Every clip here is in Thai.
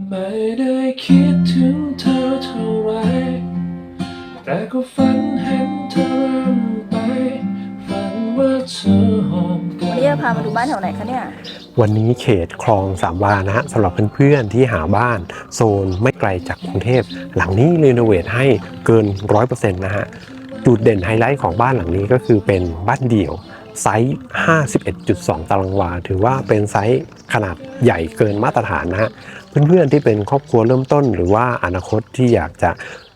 ไม่ได้คิดถึงเธอเท่าไรแต่ก็ฝันเห็นเธอเริ่มไป ฝันว่าเธอหอมกัวันนนี้จะพามาดูบ้านแถวไหนคะเนี่ย วันนี้เขตคลองสามวานะฮะสำหรับเพื่อนๆที่หาบ้าน โซนไม่ไกลจากกรุงเทพ หลังนี้รีโนเวทให้เกิน 100%นะฮะ จุดเด่นไฮไลท์ของบ้านหลังนี้ก็คือเป็นบ้านเดี่ยวไซส์ 51.2 ตารางวา ถือว่าเป็นไซส์ขนาดใหญ่เกินมาตรฐานนะฮะ เพื่อนๆที่เป็นครอบครัวเริ่มต้น หรือว่าอนาคตที่อยากจะ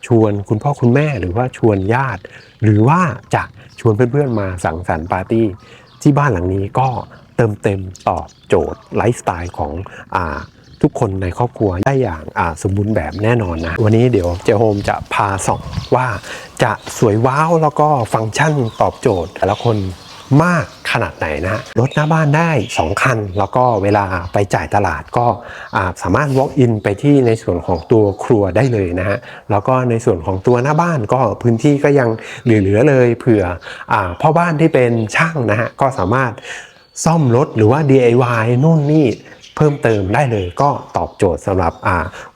ชวนคุณพ่อคุณแม่หรือว่าชวนญาติ หรือว่าจะชวนเพื่อนๆมาสังสรรค์ปาร์ตี้ ที่บ้านหลังนี้ก็เติมเต็มตอบโจทย์ไลฟ์สไตล์ของอาทุกคนในครอบครัวได้อย่างสมบูรณ์แบบแน่นอนนะ วันนี้เดี๋ยวเจโฮมจะพาส่องว่าจะสวยว้าวแล้วก็ฟังก์ชันตอบโจทย์แต่ละคน มากขนาดไหนนะรถหน้าบ้านได้ 2 คัน แล้วก็เวลาไปจ่ายตลาดก็สามารถ walk in ไปที่ในส่วนของตัวครัวได้เลยนะฮะแล้วก็ในส่วนของตัวหน้าบ้านก็พื้นที่ก็ยังเหลือๆเลยเผื่ออพ่อบ้านที่เป็นช่างนะฮะก็สามารถซ่อมรถหรือว่า DIY นู่นนี่เพิ่มเติมได้เลยก็ตอบโจทย์สำหรับ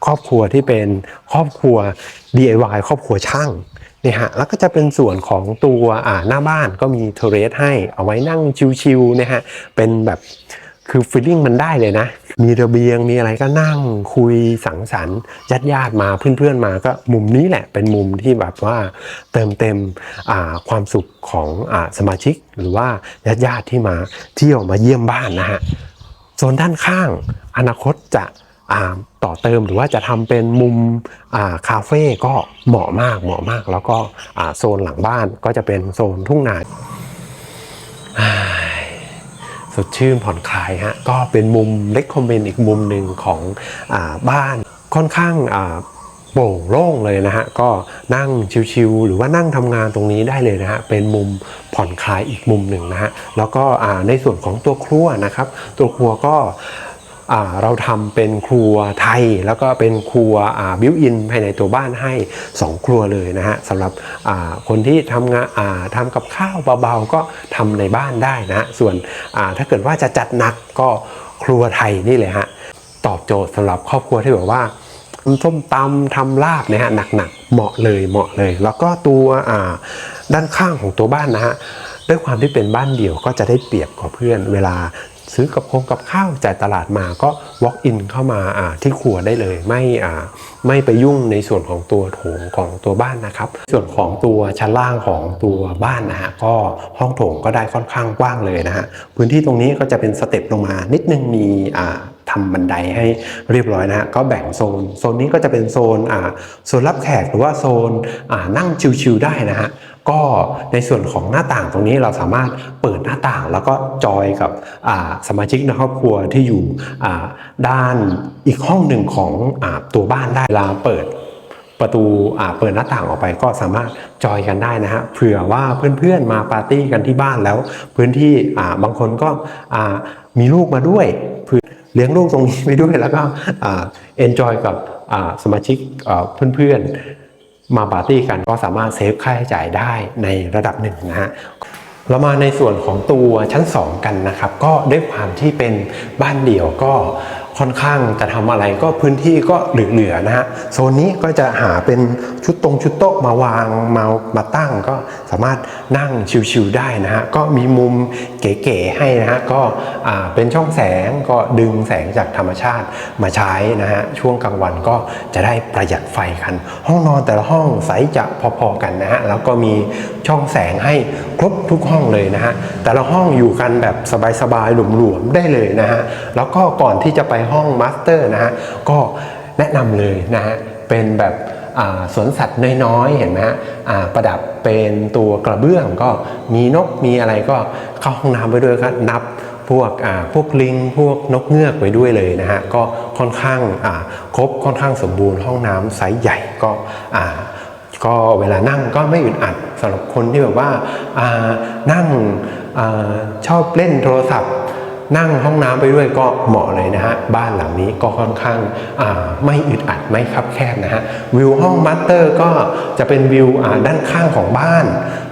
ครอบครัวที่เป็นครอบครัว DIY ครอบครัวช่าง เนี่ยฮะแล้วก็จะเป็นส่วนของตัวอ่าหน้าบ้านก็มีเทเรสให้เอาไว้นั่งชิวๆนะฮะเป็นแบบคือฟีลลิ่งมันได้เลยนะ มีระเบียงมีอะไรก็นั่งคุยสังสรรค์ญาติญาติมาเพื่อนๆมาก็มุมนี้แหละเป็นมุมที่แบบว่าเติมเต็มความสุขของอสมาชิก หรือว่าญาติญาติที่มาเที่ยวมาเยี่ยมบ้านนะฮะโซนด้านข้างอนาคตจะ ต่อเติมหรือว่าจะทำเป็นมุมาคาเฟ่ก็เหมาะมากเหมาะมาก แล้วก็โซนหลังบ้านก็จะเป็นโซนทุ่งนาสดชื่นผ่อนคลายฮะก็เป็นมุมเล็กคอมเมนต์อีกมุมหนึ่งของอบ้านค่อนข้างโปร่งโล่งเลยนะฮะก็นั่งชิวๆหรือว่านั่งทำงานตรงนี้ได้เลยนะฮะเป็นมุมผ่อนคลายอีกมุมหนึ่งนะฮะแล้วก็ในส่วนของตัวครัวนะครับ ตัวครัวก็ เราทำเป็นครัวไทย แล้วก็เป็นครัวบิวอินภายในตัวบ้านให้ 2 ครัวเลยนะฮะสำหรับคนที่ทำงานาทำกับข้าวเบาๆก็ทำในบ้านได้นะส่วนถ้าเกิดว่าจะจัดหนักก็ครัวไทยนี่เลยฮะตอบโจทย์สำหรับครอบครัวที่แบบว่าทำส้มตำทำลาบนะฮะหนักๆเหมาะเลยเหมาะเลย แล้วก็ตัวด้านข้างของตัวบ้านนะฮะด้วยความที่เป็นบ้านเดี่ยวก็จะได้เปรียบกว่าเพื่อนเวลา ซื้อกับคงกับข้าวจ่ายตลาดมาก็ walk in เข้ามาที่ครัวได้เลย ไม่ไม่ไปยุ่งในส่วนของตัวโถงของตัวบ้านนะครับ ส่วนของตัวชั้นล่างของตัวบ้านนะฮะก็ห้องโถงก็ได้ค่อนข้างกว้างเลยนะฮะพื้นที่ตรงนี้ก็จะเป็นสเต็ปลงมานิดนึงมีอ่าทำบันไดให้เรียบร้อยนะฮะก็แบ่งโซน โซนนี้ก็จะเป็นโซนอ่าโซนรับแขกหรือว่าโซนอ่านั่งชิวๆได้นะฮะ ก็ในส่วนของหน้าต่างตรงนี้เราสามารถเปิดหน้าต่างแล้วก็จอยกับสมาชิกในครอบครัวที่อยู่ด้านอีกห้องหนึ่งของอตัวบ้านได้เวลาเปิดประตูเปิดหน้าต่างออกไปก็สามารถจอยกันได้นะฮะเผื่อว่าเพื่อนๆมาปาร์ตี้กันที่บ้านแล้ว พื้นที่บางคนก็มีลูกมาด้วยเพื่อเลี้ยงลูกตรงนี้ไปด้วยแล้วก็เอนจอยกับสมาชิกเพื่อนๆ มาปาร์ตี้กันก็สามารถเซฟค่าใช้จ่ายได้ในระดับหนึ่งนะฮะเรามาในส่วนของตัวชั้น 2 กันนะครับ ก็ด้วยความที่เป็นบ้านเดี่ยวก็ค่อนข้างจะทำอะไรก็พื้นที่ก็เหลือๆนะฮะโซนนี้ก็จะหาเป็นชุดตรงชุดโต๊ะมาวางมามาตั้งก็สามารถนั่งชิวๆได้นะฮะก็มีมุมเก๋ๆให้นะฮะก็เป็นช่องแสงก็ดึงแสงจากธรรมชาติมาใช้นะฮะช่วงกลางวันก็จะได้ประหยัดไฟกัน ห้องนอนแต่ละห้องไซส์จะพอๆกันนะฮะแล้วก็มีช่องแสงให้ครบทุกห้องเลยนะฮะแต่ละห้องอยู่กันแบบสบายๆหลวมๆได้เลยนะฮะแล้วก็ก่อนที่จะไปห้องมาสเตอร์นะฮะก็แนะนำเลยนะฮะเป็นแบบ สวนสัตว์น้อยๆ เห็นไหมฮะประดับเป็นตัวกระเบื้องก็มีนกมีอะไรก็เข้าห้องน้ำไปด้วยครับนับพวกพวกลิงพวกนกเงือกไว้ด้วยเลยนะฮะก็ค่อนข้างครบค่อนข้างสมบูรณ์ห้องน้ำไซส์ใหญ่ก็ก็เวลานั่งก็ไม่อึดอัดสำหรับคนที่แบบว่านั่งอชอบเล่นโทรศัพท์ นั่งห้องน้ำไปด้วยก็เหมาะเลยนะฮะ บ้านหลังนี้ก็ค่อนข้างไม่อึดอัดไม่คับแคบนะฮะ วิวห้องมาสเตอร์ก็จะเป็นวิวด้านข้างของบ้าน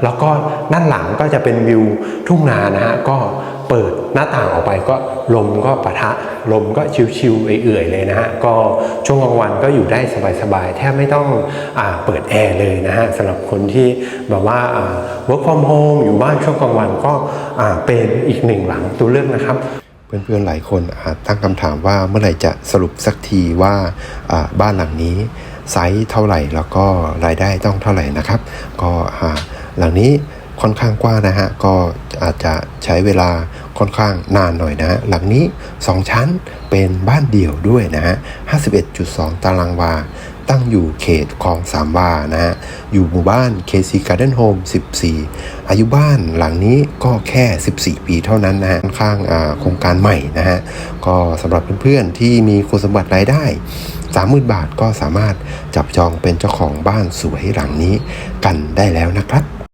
แล้วก็ด้านหลังก็จะเป็นวิวทุ่งนานะฮะก็ เปิดหน้าต่างออกไปก็ลมก็ปะทะ ลมก็ชิวๆเอื่อยๆเลยนะฮะก็ช่วงกลางวันก็อยู่ได้สบายๆแทบไม่ต้องอเปิดแอร์เลยนะฮะสำหรับคนที่แบบว่า work from home อยู่บ้านช่วงกลางวันก็เป็นอีกหนึ่งหลังตัวเลือกนะครับเพื่อนๆหลายคนอาจตั้งคำถามว่าเมื่อไหร่จะสรุปสักทีว่าบ้านหลังนี้ไซส์เท่าไหร่แล้วก็รายได้ต้องเท่าไหร่นะครับ ก็หลังนี้ ค่อนข้างกว้างนะฮะ ก็อาจจะใช้เวลาค่อนข้างนานหน่อยนะฮะ หลังนี้ 2 ชั้นเป็นบ้านเดี่ยวด้วยนะฮะ 51.2 ตารางวา ตั้งอยู่เขตคลองสามวานะฮะ อยู่หมู่บ้าน KC Garden Home 14 อายุบ้านหลังนี้ก็แค่ 14 ปีเท่านั้นนะฮะ ค่อนข้างอ่าโครงการใหม่นะฮะ ก็สำหรับเพื่อนๆที่มีคุณสมบัติรายได้30,000บาทก็สามารถจับจองเป็นเจ้าของบ้านสวยหลังนี้กันได้แล้วนะครับ